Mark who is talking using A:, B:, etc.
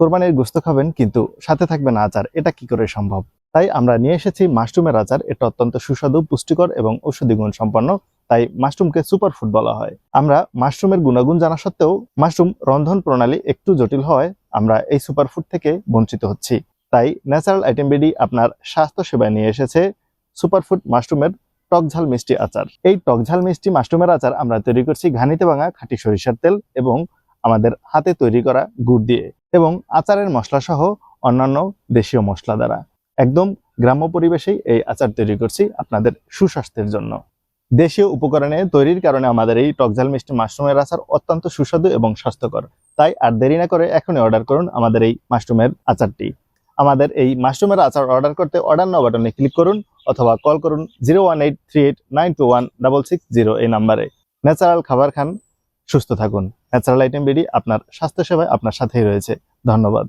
A: কোরবানির গোস্ত খাবেন, কিন্তু সাথে থাকবে না আচার। এটা কি করে সম্ভব? তাই আমরা নিয়ে এসেছি মাশরুমের আচার। এটা অত্যন্ত সুস্বাদু, পুষ্টিকর এবং ঔষধি গুণ সম্পন্ন। তাই মাশরুমকে সুপার ফুড বলা হয়। আমরা মাশরুমের গুণাগুণ জানা সত্ত্বেও মাশরুম রন্ধন প্রণালী একটু জটিল হওয়ায় আমরা এই সুপার ফুড থেকে বঞ্চিত হচ্ছি। তাই ন্যাচারাল আইটেম বিডি আপনার স্বাস্থ্য সেবায় নিয়ে এসেছে সুপারফুড মাশরুমের টকঝাল মিষ্টি আচার। এই টকঝাল মিষ্টি মাশরুমের আচার আমরা তৈরি করছি ঘানিতে ভাঙা খাঁটি সরিষার তেল এবং আমাদের হাতে তৈরি করা গুড় দিয়ে এবং আচারের মশলা সহ অন্যান্য দেশীয় মশলা দ্বারা। একদম গ্রাম্য পরিবেশেই এই আচার তৈরি করছি আপনাদের সুস্বাস্থ্যের জন্য। দেশীয় উপকরণে তৈরির কারণে আমাদের এই টকঝাল মিষ্টি মাশরুমের আচার অত্যন্ত সুস্বাদু এবং স্বাস্থ্যকর। তাই আর দেরি না করে এখনই অর্ডার করুন আমাদের এই মাশরুমের আচারটি। আমাদের এই মাশরুমের আচার অর্ডার করতে অর্ডার নাও বাটনে ক্লিক করুন অথবা কল করুন zero one eight three eight nine two one double six zero এই নাম্বারে। ন্যাচারাল খাবার খান সুস্থ থাকুন। ন্যাচারাল আইটেম বিডি আপনার স্বাস্থ্য সেবায় আপনার সাথেই রয়েছে। ধন্যবাদ।